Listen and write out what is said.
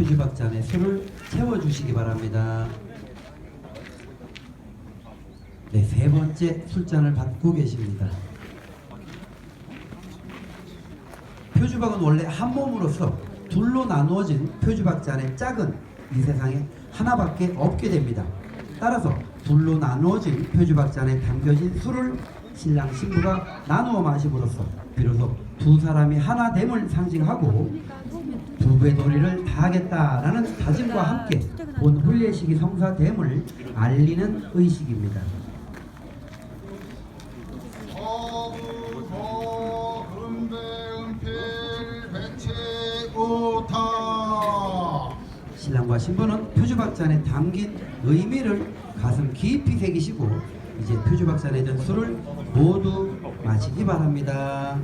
표지박자 안에 술을 채워주시기 바랍니다. 네, 세 번째 술잔을 받고 계십니다. 표주박은 원래 한 몸으로서 둘로 나누어진 표주박자 안에 짝은 이 세상에 하나밖에 없게 됩니다. 따라서 둘로 나누어진 표주박자 안에 담겨진 술을 신랑 신부가 나누어 마심으로써 비로소 두 사람이 하나 됨을 상징하고 두배 도리를 다하겠다라는 다짐과 함께 본 혼례식이 성사됨을 알리는 의식입니다. 신랑과 신부는 표주박잔에 담긴 의미를 가슴 깊이 새기시고 이제 표주박잔에 든 술을 모두 마시기 바랍니다.